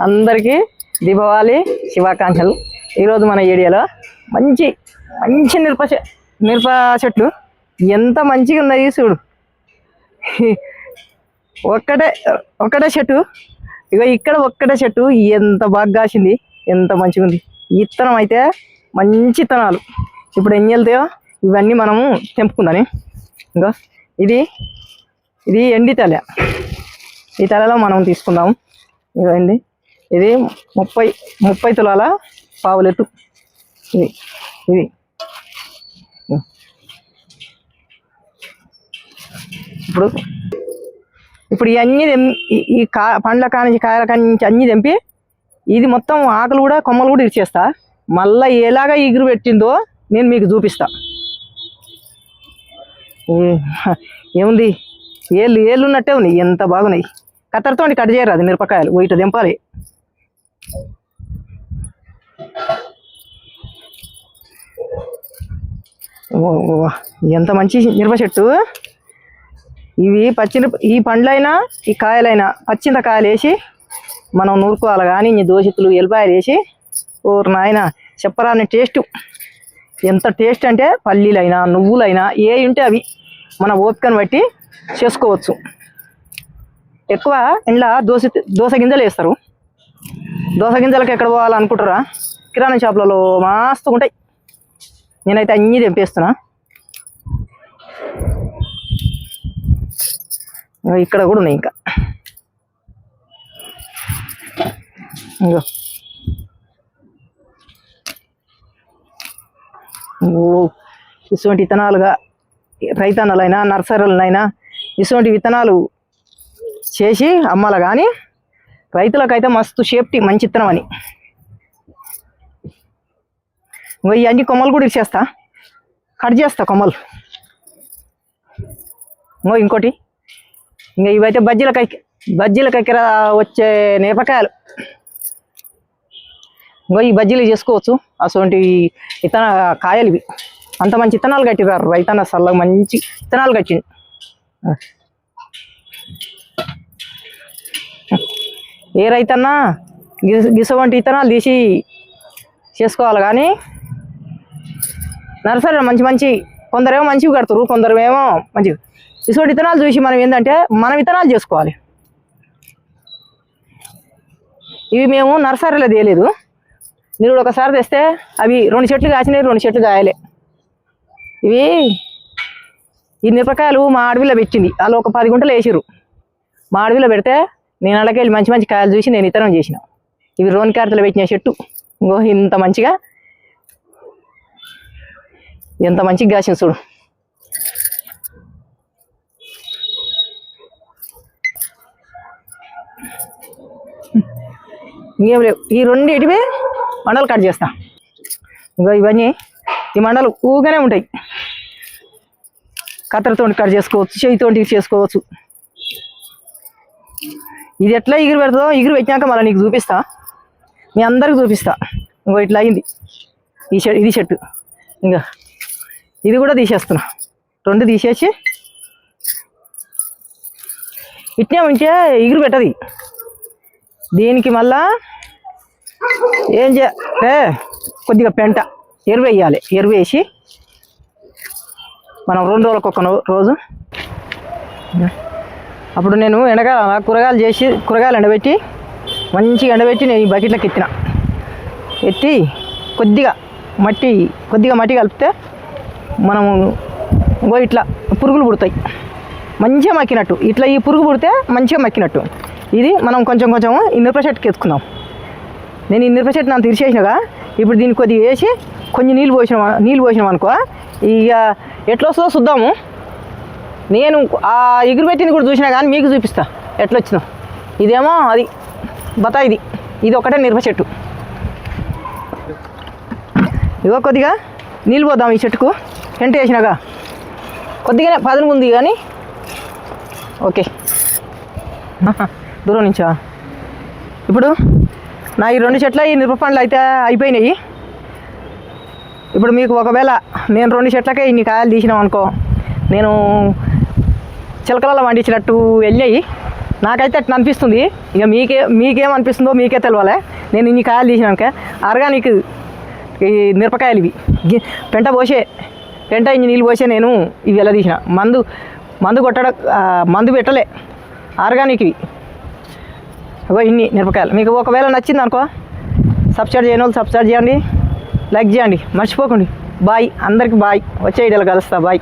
అందరికీ దీపావళి శివాకాంక్షలు ఈరోజు మన ఏరియాలో మంచి మంచి మిరప చె- మిరప చెట్లు ఎంత మంచిగా ఉన్నాయి చూడు. ఒక్కటే ఒక్కటే చెట్టు. ఇక ఇక్కడ ఒక్కటే చెట్టు. ఎంత బాగా కాసింది ఎంత మంచిగా ఉంది. ఇత్తనం అయితే మంచి ఇత్తనాలు. ఇప్పుడు ఎన్ని వెళ్తాయో ఇవన్నీ మనము తెంపుకుందాని ఇంకా ఇది ఇది ఎండి తల. ఈ తలలో మనం తీసుకుందాము ఇదండి ఇది ముప్పై ముప్పై తులాల పావులెట్టు. ఇది ఇది. ఇప్పుడు ఇప్పుడు ఇవన్నీ ఈ- కా పండ్ల కానించి కాయల కానించి అన్నీ తెంపి ఇది మొత్తం ఆకులు కూడా కొమ్మలు కూడా ఇచ్చేస్తా మళ్ళీ ఎలాగ ఇగురు పెట్టిందో నేను మీకు చూపిస్తా. ఏముంది? ఏళ్ళు ఏళ్ళు ఉన్నట్టే ఉన్నాయి. ఎంత బాగున్నాయి. కత్తెరతో కట్ చేయరాదు మిరపకాయలు. ఇటు దింపాలి ఎంత మంచి మిరప చెట్టు. ఇవి పచ్చిన ఈ పండ్లైనా ఈ కాయలైనా పచ్చింత కాయలు వేసి మనం నూరుకోవాలి కానీ ఇన్ని దోషితులు ఎల్లిపాయలు వేసి ఓ నాయన చెప్పరాని టేస్ట్. ఎంత టేస్ట్ అంటే పల్లీలైనా నువ్వులైనా ఏ ఉంటే అవి మన ఓపికను బట్టి చేసుకోవచ్చు. ఎక్కువ ఇంట్లో దోశ దోశ గింజలు వేస్తారు. దోశ గింజలకు ఎక్కడ పోవాలనుకుంటారా కిరాణా షాపులలో మస్తు ఉంటాయి. నేనైతే అన్నీ తెంపేస్తున్నా. ఇక్కడ కూడా ఉన్నాయి ఇంకా. ఇంకో ఓ ఇటువంటి విత్తనాలుగా రైతన్నలైనా నర్సరీలనైనా ఇటువంటి విత్తనాలు చేసి అమ్మాలి కానీ రైతులకైతే మస్తు సేఫ్టీ మంచి ఇత్తనం అని. ఇంకో ఇవన్నీ కొమ్మలు కూడా ఇచ్చేస్తా కట్ చేస్తా కొమ్మలు. ఇంకో ఇంకోటి. ఇంకా ఇవైతే బజ్జీల కక్కి బజ్జీల కక్కెర వచ్చే నేపకాయలు ఇంకో ఈ బజ్జీలు చేసుకోవచ్చు. అటువంటి ఇతన కాయలు ఇవి. అంత మంచి ఇత్తనాలు కట్టిరారు రైతన్న సల్లగా మంచి ఇత్తనాలు కట్టింది ఏ రైతన్నా గిస గిసవంటి ఇతనాలు తీసి చేసుకోవాలి కానీ నర్సరీలో మంచి మంచి కొందరేమో మంచివి కడతారు కొందరేమో మంచివి. ఇటువంటి విత్తనాలు చూసి మనం ఏంటంటే మనం విత్తనాలు చేసుకోవాలి. ఇవి మేము నర్సరీలో తేలేదు. మీరు ఒకసారి తెస్తే అవి రెండు చెట్లు కాసినాయి రెండు చెట్లు కాయలే. ఇవి ఈ మిరపకాయలు మా అడవిలో పెట్టింది. వాళ్ళు ఒక పది గుంటలు వేసిర్రు. మా అడవిలో పెడితే నేను అడకెళ్ళి మంచి మంచి కాయలు చూసి నేను ఇతరం చేసిన. ఇవి రోన్ కార్తలు పెట్టిన చెట్టు. ఇంకో ఇంత మంచిగా ఎంత మంచిగా కాసిన చూడు. ఇంకేం లేవు. ఈ రెండింటివే మండలు కట్ చేస్తా. ఇంకో ఇవన్నీ ఈ మండలు ఊగానే ఉంటాయి. కత్తెరతో కట్ చేసుకోవచ్చు చేయితోటి చేసుకోవచ్చు. ఇది ఎట్లా ఎగురు పెడతాదో ఎగురు పెట్టినాక మళ్ళీ నీకు చూపిస్తా. మీ అందరికి చూపిస్తా. ఇంకో ఇట్లా అయింది. ఈ షర్ట్ ఇది షర్టు. ఇంకా ఇది కూడా తీసేస్తున్నా. రెండు తీసేసి ఇట్నే ఉంటే ఇగురు పెట్టది. దీనికి మళ్ళా ఏం చే కొద్దిగా పెంట ఎరువు వేయాలి. ఎరువు వేసి మనం రెండు రోజులకు ఒక రోజు రోజు. అప్పుడు నేను ఎండకాల కూరగాయలు చేసి కూరగాయలు ఎండబెట్టి మంచిగా ఎండబెట్టి నేను ఈ బకెట్లోకి ఎత్తిన. ఎత్తి కొద్దిగా మట్టి కొద్దిగా మట్టి కలిపితే మనము ఇంకో ఇట్లా పురుగులు పుడతాయి. మంచిగా మక్కినట్టు. ఇట్లా ఈ పురుగు పుడితే మంచిగా మక్కినట్టు. ఇది మనం కొంచెం కొంచెం ఈ చెట్టుకి ఎత్తుకుందాం. నేను ఈ చెట్టు నన్ను తీర్చేసినగా ఇప్పుడు దీన్ని కొద్దిగా వేసి కొంచెం నీళ్ళు పోసిన నీళ్ళు పోసినాం అనుకో. ఇక ఎట్లా వస్తుందో చూద్దాము. నేను ఆ ఎగురు పెట్టింది కూడా చూసినా కానీ మీకు చూపిస్తా. ఎట్లా వచ్చిందో ఇదేమో అది బతా ఇది. ఇది ఒకటే నిర్మ చెట్టు. ఇగో కొద్దిగా నీళ్ళు పోద్దాం ఈ చెట్టుకు. ఎంట వేసినాగా. కొద్దిగానే పదును ఉంది కానీ ఓకే. దూరం నుంచా? ఇప్పుడు నా ఈ రెండు చెట్ల ఈ మిరప పండ్లు అయితే అయిపోయినాయి. ఇప్పుడు మీకు ఒకవేళ నేను రెండు చెట్లకే ఇన్ని కాయలు తీసినాం అనుకో నేను చిలకలలో వండించినట్టు వెళ్ళాయి. నాకైతే అట్లా అనిపిస్తుంది. ఇక మీకే మీకేం అనిపిస్తుందో మీకే తెలవాలి. నేను ఇన్ని కాయలు తీసినాక ఆర్గానిక్ ఈ మిరపకాయలు ఇవి. పెంట పోసే పెంట ఇన్ని నీళ్ళు పోసే నేను ఇవి ఎలా తీసిన. మందు మందు కొట్టడం మందు పెట్టలే. ఆర్గానిక్ ఇవి. అగో ఇన్ని మిరపకాయలు. మీకు ఒకవేళ నచ్చింది అనుకో సబ్స్క్రైబ్ చేయని వాళ్ళు సబ్స్క్రైబ్ చేయండి. లైక్ చేయండి. మర్చిపోకండి. బాయ్. అందరికి బాయ్. వచ్చే ఐడియాలు కలుస్తా. బాయ్.